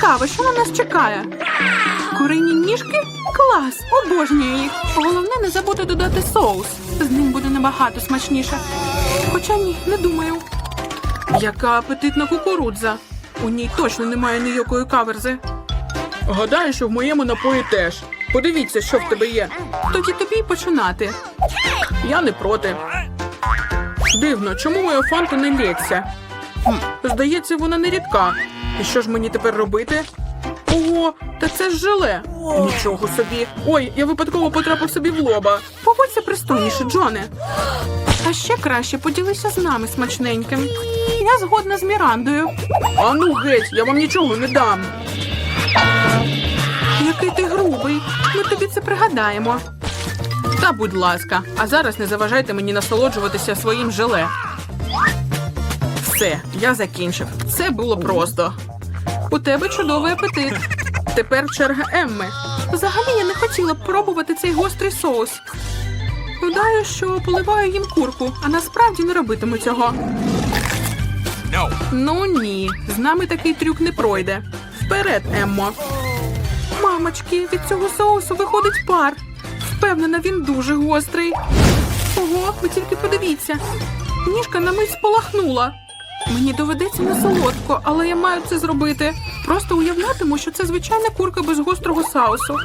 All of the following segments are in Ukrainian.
Цікаво, що на нас чекає. Курині ніжки? Клас! Обожнюю їх. Головне не забути додати соус. З ним буде набагато смачніше. Хоча ні, не думаю. Яка апетитна кукурудза. У ній точно немає ніякої каверзи. Гадаю, що в моєму напої теж. Подивіться, що в тебе є. Тоді тобі й починати. Я не проти. Дивно, чому моя фанта не лється? Здається, вона не рідка. І що ж мені тепер робити? Ого, та це ж желе. Нічого собі. Ой, я випадково потрапив собі в лоба. Поводься пристойніше, Джоне. А ще краще поділися з нами смачненьким. Я згодна з Мірандою. А ну геть, я вам нічого не дам. Який ти грубий. Ми тобі це пригадаємо. Та будь ласка, а зараз не заважайте мені насолоджуватися своїм желе. Все, я закінчив. Це було просто. У тебе чудовий апетит. Тепер черга Емми. Взагалі я не хотіла б пробувати цей гострий соус. Гадаю, що поливаю їм курку, а насправді не робитиму цього. Ну ні, з нами такий трюк не пройде. Вперед, Еммо. Мамочки, від цього соусу виходить пар. Впевнена, він дуже гострий. Ого, ви тільки подивіться. Ніжка на мить спалахнула. Мені доведеться не солодко, але я маю це зробити. Просто уявлятиму, що це звичайна курка без гострого соусу.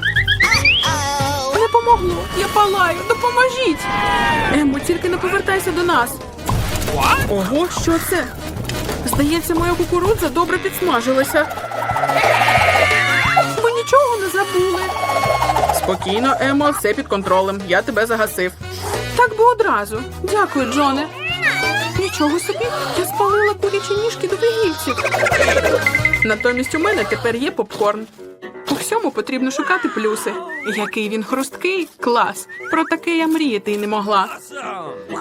Не помогло, я палаю, допоможіть. Емо, тільки не повертайся до нас. Ого, що це? Здається, моя кукурудза добре підсмажилася. Ви нічого не забули. Спокійно, Емо, все під контролем. Я тебе загасив. Так би одразу. Дякую, Джоне. Нічого собі, я спалила курячі ніжки до вигільців. Натомість у мене тепер є попкорн. У всьому потрібно шукати плюси. Який він хрусткий, клас. Про таке я мріяти й не могла.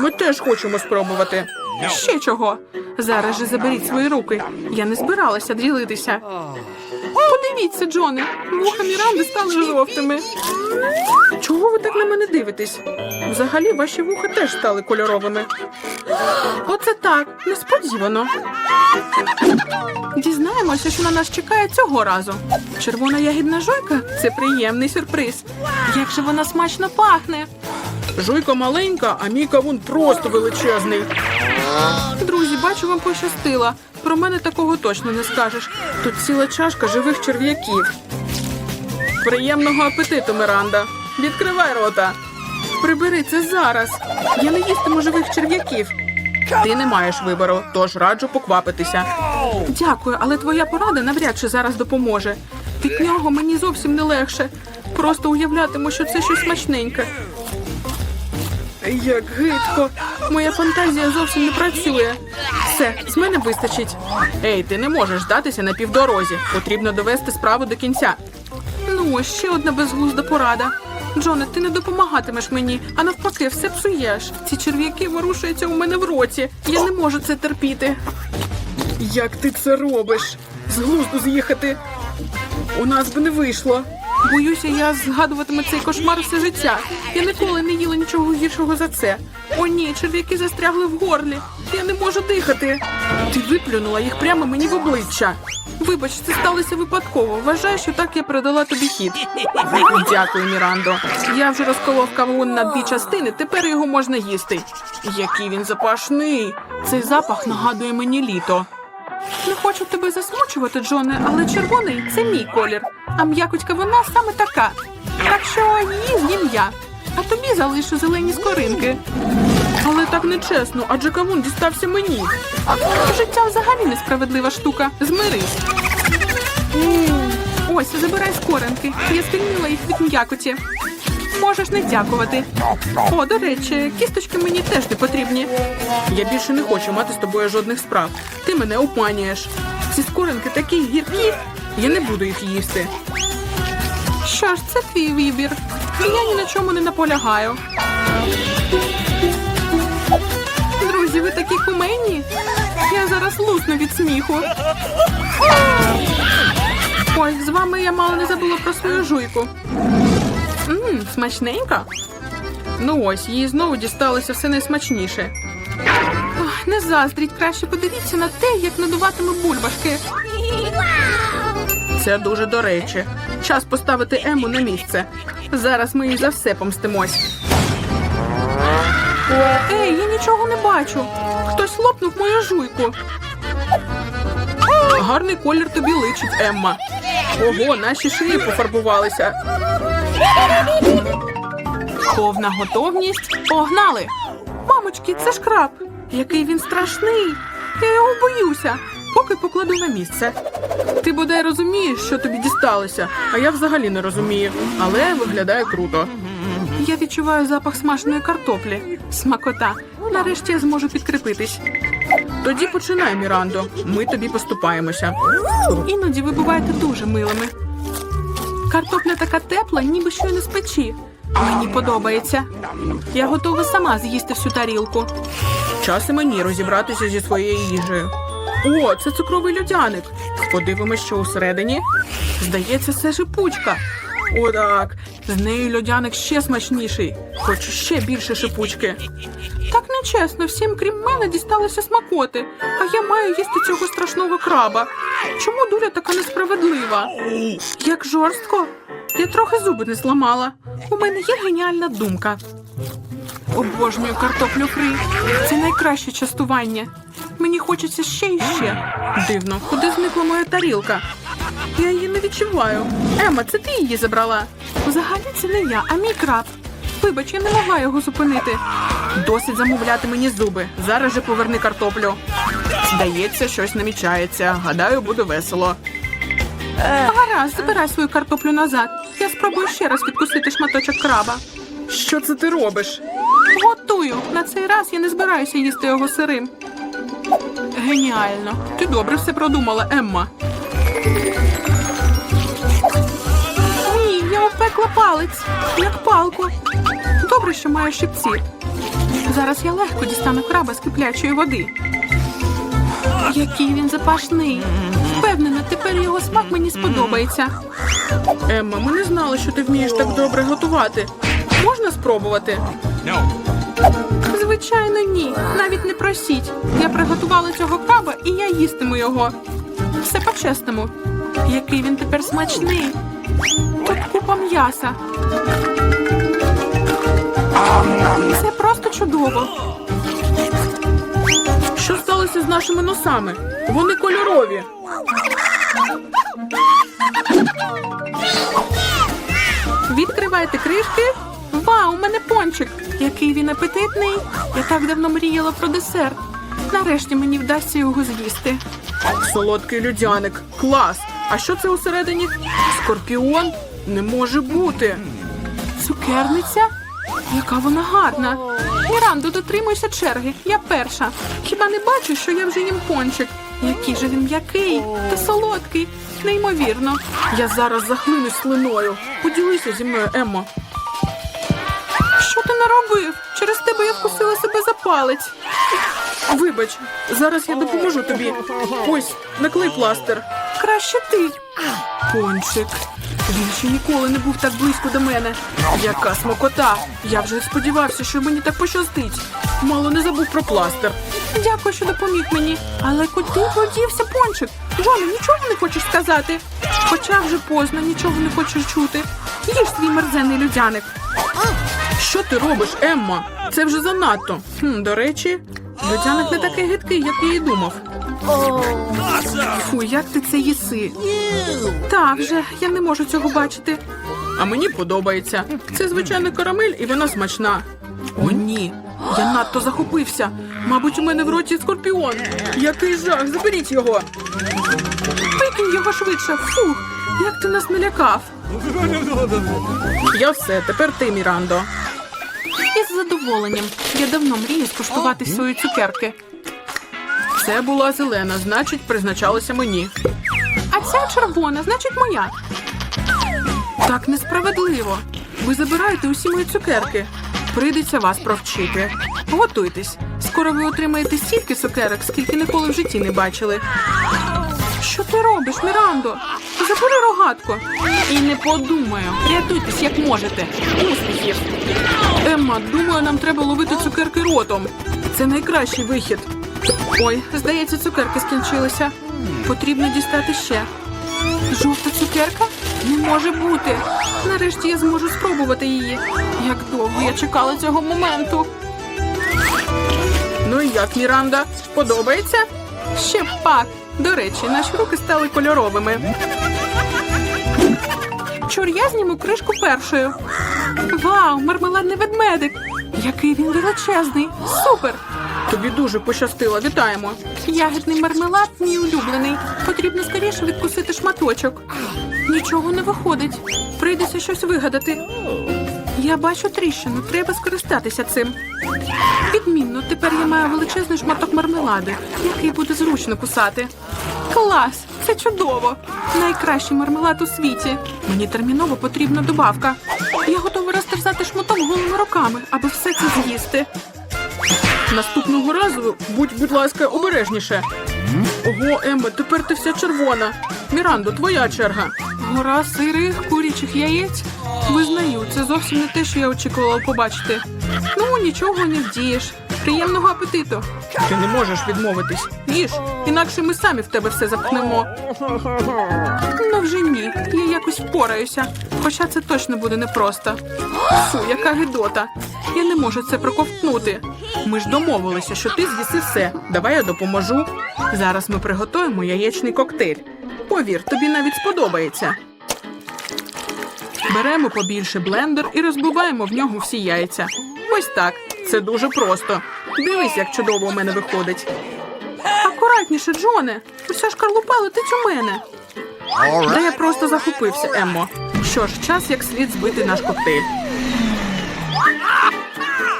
Ми теж хочемо спробувати. Ще чого? Зараз же заберіть свої руки. Я не збиралася ділитися. Подивіться, Джоне, вуха Міранди стали жовтими. Чого ви так на мене дивитесь? Взагалі, ваші вуха теж стали кольоровими. Оце так, несподівано. Дізнаємося, що на нас чекає цього разу. Червона ягідна жуйка це приємний сюрприз. Як же вона смачно пахне. Жуйка маленька, а мій кавун просто величезний. Друзі, бачу, вам пощастило. Про мене такого точно не скажеш. Тут ціла чашка живих черв'яків. Приємного апетиту, Миранда. Відкривай рота. Прибери це зараз. Я не їстиму живих черв'яків. Ти не маєш вибору, тож раджу поквапитися. Дякую, але твоя порада навряд чи зараз допоможе. Від нього мені зовсім не легше. Просто уявлятиму, що це щось смачненьке. Як гидко. Моя фантазія зовсім не працює. Все, з мене вистачить. Ей, ти не можеш здатися на півдорозі. Потрібно довести справу до кінця. Ну, ще одна безглузда порада. Джоне, ти не допомагатимеш мені, а навпаки, все псуєш. Ці черв'яки ворушуються у мене в роті. Я не можу це терпіти. Як ти це робиш? З глузду з'їхати. У нас би не вийшло. Боюся, я згадуватиму цей кошмар все життя. Я ніколи не нічого гіршого за це. О, ні, черв'яки застрягли в горлі. Я не можу дихати. Ти виплюнула їх прямо мені в обличчя. Вибач, це сталося випадково. Вважаю, що так я передала тобі хід. Дякую, Мірандо. Я вже розколов кавун на дві частини, тепер його можна їсти. Який він запашний. Цей запах нагадує мені літо. Не хочу тебе засмучувати, Джоне, але червоний це мій колір, а м'якотька вона саме така. Так що її з'їм я, а тобі залишу зелені скоринки. Але так нечесно, адже кавун дістався мені. Життя взагалі несправедлива штука. Змирись. Ось, забирай скоринки. Я звільнила їх від м'якоті. Можеш не дякувати. О, до речі, кісточки мені теж не потрібні. Я більше не хочу мати з тобою жодних справ. Ти мене обманюєш. Ці скоринки такі гіркі. Я не буду їх їсти. Що ж, це твій вибір. Я ні на чому не наполягаю. Друзі, ви такі кумедні. Я зараз лусну від сміху. Ой, з вами я мало не забула про свою жуйку. Ммм, смачненько. Ну ось, їй знову дісталося все найсмачніше. Ох, не заздріть, краще подивіться на те, як надуватиме бульбашки. Це дуже до речі. Час поставити Ему на місце. Зараз ми їй за все помстимось. Ей, я нічого не бачу. Хтось лопнув мою жуйку. Гарний колір тобі личить, Емма. Ого, наші шиї пофарбувалися. Повна готовність. Погнали! Мамочки, це ж краб. Який він страшний. Я його боюся. Поки покладу на місце. Ти бодай розумієш, що тобі дісталося, а я взагалі не розумію. Але виглядає круто. Я відчуваю запах смаженої картоплі. Смакота. Нарешті я зможу підкріпитись. Тоді починай, Мірандо. Ми тобі поступаємося. Іноді ви буваєте дуже милими. Картопля така тепла, ніби щойно з печі. Мені подобається. Я готова сама з'їсти всю тарілку. Час і мені розібратися зі своєю їжею. О, це цукровий льодяник. Подивимось, що усередині. Здається, це шипучка. О, так. З нею льодяник ще смачніший. Хочу ще більше шипучки. Так нечесно, всім крім мене дісталося смакоти, а я маю їсти цього страшного краба. Чому доля така несправедлива? Як жорстко. Я трохи зуби не зламала. У мене є геніальна думка. Обожнюю картоплю фрі. Це найкраще частування. Мені хочеться ще і ще. Дивно, куди зникла моя тарілка? Я її не відчуваю. Ема, це ти її забрала? Взагалі це не я, а мій краб. Вибач, я не могла його зупинити. Досить замовляти мені зуби. Зараз же поверни картоплю. Здається, щось намічається. Гадаю, буде весело. Гаразд, забирай свою картоплю назад. Я спробую ще раз відкусити шматочок краба. Що це ти робиш? Готую. На цей раз я не збираюся їсти його сирим. Геніально. Ти добре все продумала, Емма. Ні, я опекла палець, як палку. Добре, що маю щипці. Зараз я легко дістану краба з киплячої води. Який він запашний. Впевнена, тепер його смак мені сподобається. Емма, ми не знали, що ти вмієш так добре готувати. Можна спробувати? Звичайно, ні. Навіть не просіть. Я приготувала цього краба і я їстиму його. Все по-чесному. Який він тепер смачний. Тут купа м'яса. Це просто чудово. Що сталося з нашими носами? Вони кольорові. Відкривайте кришки. Вау, у мене пончик. Який він апетитний. Я так давно мріяла про десерт. Нарешті мені вдасться його з'їсти. Солодкий людяник. Клас. А що це усередині? Скорпіон? Не може бути. Цукерниця? Яка вона гарна. Мірандо, дотримуйся черги. Я перша. Хіба не бачиш, що я вже їм пончик? Який же він м'який та солодкий. Неймовірно. Я зараз захлинусь слиною. Поділися зі мною, Еммо. Наробив? Через тебе я вкусила себе за палець. Вибач, зараз я допоможу тобі. Ось, наклей пластир. Краще ти. Пончик. Він ще ніколи не був так близько до мене. Яка смокота! Я вже сподівався, що мені так пощастить. Мало не забув про пластир. Дякую, що допоміг мені. Але куди подівся пончик? Джоне, нічого не хочеш сказати? Хоча вже поздно, нічого не хочеш чути. Їж свій мерзенний людяник. Що ти робиш, Емма? Це вже занадто. Хм, до речі, людяник не такий гидкий, як я і думав. Фу, як ти це їси? Так вже, я не можу цього бачити. А мені подобається. Це звичайна карамель і вона смачна. О, ні. Я надто захопився. Мабуть, у мене в роті скорпіон. Який жах, заберіть його. Викинь його швидше. Фух, як ти нас налякав. Я все, тепер ти, Мірандо. Із задоволенням. Я давно мрію скуштувати свої цукерки. Це була зелена, значить, призначалася мені. А ця червона, значить, моя. Так несправедливо. Ви забираєте усі мої цукерки. Прийдеться вас провчити. Готуйтесь. Скоро ви отримаєте стільки цукерок, скільки ніколи в житті не бачили. Що ти робиш, Мірандо? Забери рогатку. І не подумаю. Рятуйтесь, як можете. Успіхів. Емма, думаю, нам треба ловити цукерки ротом. Це найкращий вихід. Ой, здається, цукерки скінчилися. Потрібно дістати ще. Жовта цукерка? Не може бути. Нарешті я зможу спробувати її. Як довго я чекала цього моменту. Ну і як, Міранда? Подобається? Ще пак. До речі, наші руки стали кольоровими. Чур, я зніму кришку першою. Вау, мармеладний ведмедик! Який він величезний! Супер! Тобі дуже пощастило, вітаємо. Ягідний мармелад мій улюблений. Потрібно скоріше відкусити шматочок. Нічого не виходить. Прийдеться щось вигадати. Я бачу тріщину, треба скористатися цим. Відмінно, тепер я маю величезний шматок мармелади, який буде зручно кусати. Клас! Це чудово! Найкращий мармелад у світі. Мені терміново потрібна добавка. Я готова розтерзати шматок голими руками, аби все це з'їсти. Наступного разу будь, будь ласка, обережніше. Ого, Емма, тепер ти вся червона. Мірандо, твоя черга. Гора сирих курячих яєць. Визнаю, це зовсім не те, що я очікувала побачити. Ну, нічого не вдієш. Приємного апетиту. Ти не можеш відмовитись. Їж, інакше ми самі в тебе все запхнемо. Ну вже ні, я якось впораюся. Хоча це точно буде непросто. Фу, яка гидота. Я не можу це проковтнути. Ми ж домовилися, що ти з'їси все. Давай я допоможу. Зараз ми приготуємо яєчний коктейль. Повір, тобі навіть сподобається. Беремо побільше блендер і розбиваємо в нього всі яйця. Ось так. Це дуже просто. Дивись, як чудово у мене виходить. Акуратніше, Джоне. Уся шкарлупа летить у мене. Та я просто захопився, Еммо. Що ж, час як слід збити наш коктейль.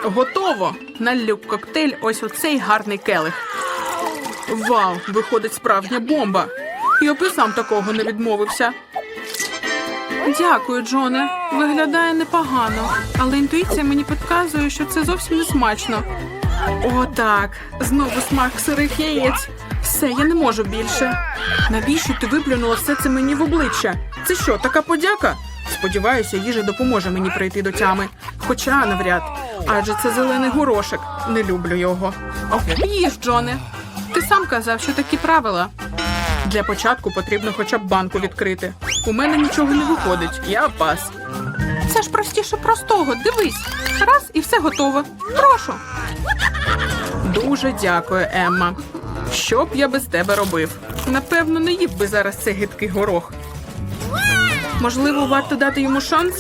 Готово! Наллю в коктейль ось у цей гарний келих. Вау, виходить справжня бомба. Я б сам такого не відмовився. Дякую, Джоне. Виглядає непогано, але інтуїція мені підказує, що це зовсім не смачно. О, так. Знову смак сирих яєць. Все, я не можу більше. Навіщо ти виплюнула все це мені в обличчя? Це що, така подяка? Сподіваюся, їжа допоможе мені прийти до тями. Хоча навряд. Адже це зелений горошек. Не люблю його. Їж, Джоне. Ти сам казав, що такі правила. Для початку потрібно хоча б банку відкрити. У мене нічого не виходить, я пас. Це ж простіше простого. Дивись. Раз і все готово. Прошу. Дуже дякую, Емма. Що б я без тебе робив? Напевно, не їв би зараз цей гидкий горох. Можливо, варто дати йому шанс?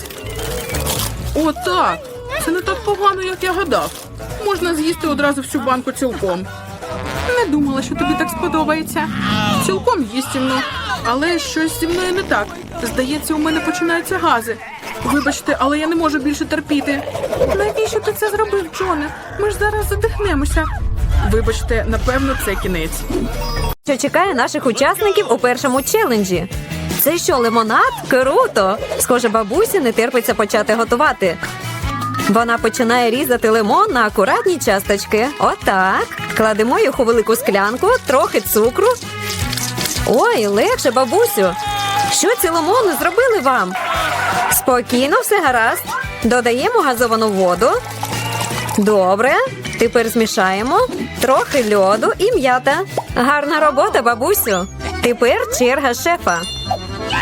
О, так. Це не так погано, як я гадав. Можна з'їсти одразу всю банку цілком. Не думала, що тобі так сподобається. Цілком їстівно. Але щось зі мною не так. Здається, у мене починаються гази. Вибачте, але я не можу більше терпіти. Навіщо ти це зробив, Джоне? Ми ж зараз задихнемося. Вибачте, напевно, це кінець. що чекає наших учасників у першому челенджі. Це що, лимонад? Круто! Схоже, бабусі не терпиться почати готувати. Вона починає різати лимон на акуратні часточки. Отак. Кладемо їх у велику склянку, трохи цукру. Ой, легше, бабусю. Що ці лимони зробили вам? Спокійно, все гаразд. Додаємо газовану воду. Добре. Тепер змішаємо трохи льоду і м'ята. Гарна робота, бабусю. Тепер черга шефа.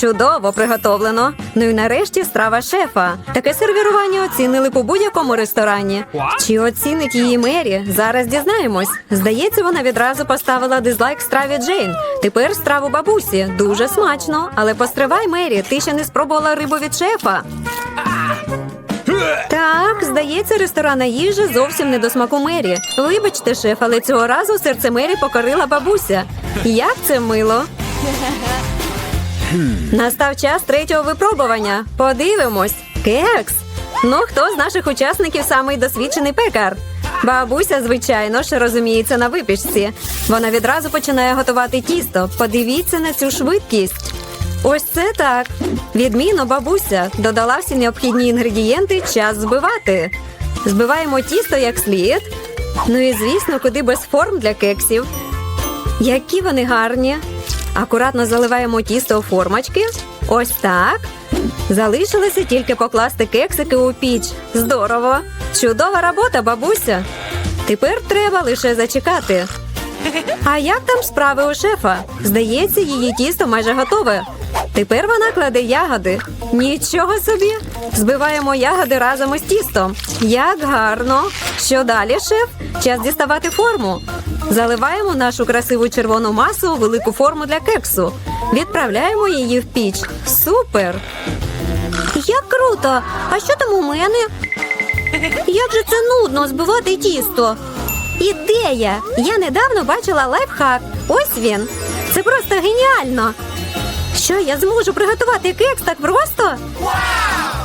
Чудово приготовлено. Ну і нарешті страва шефа. Таке сервірування оцінили по будь-якому ресторані. Чи оцінить її Мері? Зараз дізнаємось. Здається, вона відразу поставила дизлайк страві Джейн. Тепер страву бабусі. Дуже смачно. Але постривай, Мері, ти ще не спробувала рибу від шефа. Так, здається, ресторанна їжа зовсім не до смаку Мері. Вибачте, шеф, але цього разу серце Мері покорила бабуся. Як це мило. Настав час третього випробування. Подивимось. Кекс. Ну, хто з наших учасників самий досвідчений пекар? Бабуся, звичайно ж, розуміється на випічці. Вона відразу починає готувати тісто. Подивіться на цю швидкість. Ось це так. Відмінно, бабуся додала всі необхідні інгредієнти, час збивати. Збиваємо тісто як слід. Ну і звісно, куди без форм для кексів. Які вони гарні. Акуратно заливаємо тісто у формочки. Ось так. Залишилося тільки покласти кексики у піч. Здорово! Чудова робота, бабуся. Тепер треба лише зачекати. А як там справи у шефа? Здається, її тісто майже готове. Тепер вона кладе ягоди. Нічого собі. Збиваємо ягоди разом із тістом. Як гарно. Що далі, шеф? Час діставати форму. Заливаємо нашу красиву червону масу у велику форму для кексу. Відправляємо її в піч. Супер! Як круто! А що там у мене? Як же це нудно збивати тісто? Ідея! Я недавно бачила лайфхак. Ось він. Це просто геніально. Що я зможу приготувати кекс так просто?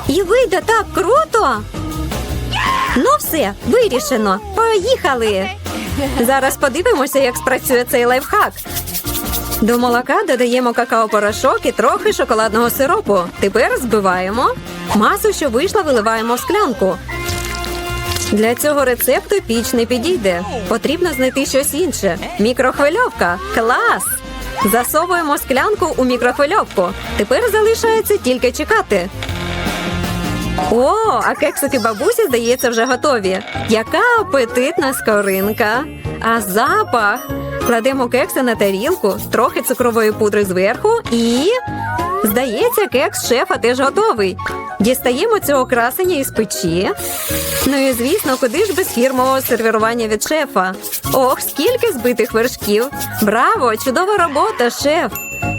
І вийде так круто. Ну, все, вирішено. Поїхали. Зараз подивимося, як спрацює цей лайфхак. До молока додаємо какао-порошок і трохи шоколадного сиропу. Тепер збиваємо. Масу, що вийшла, виливаємо в склянку. Для цього рецепту піч не підійде. Потрібно знайти щось інше. Мікрохвильовка. Клас! Засовуємо склянку у мікрохвильовку. Тепер залишається тільки чекати. О, а кексики бабусі, здається, вже готові. Яка апетитна скоринка. А запах. Кладемо кекси на тарілку, трохи цукрової пудри зверху і. Здається, кекс шефа теж готовий. Дістаємо цього красення із печі. Ну і звісно, куди ж без фірмового сервірування від шефа. Ох, скільки збитих вершків! Браво! Чудова робота, шеф!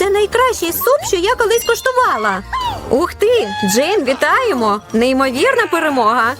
Це найкращий суп, що я колись коштувала. Ух ти, Джейн, вітаємо! Неймовірна перемога.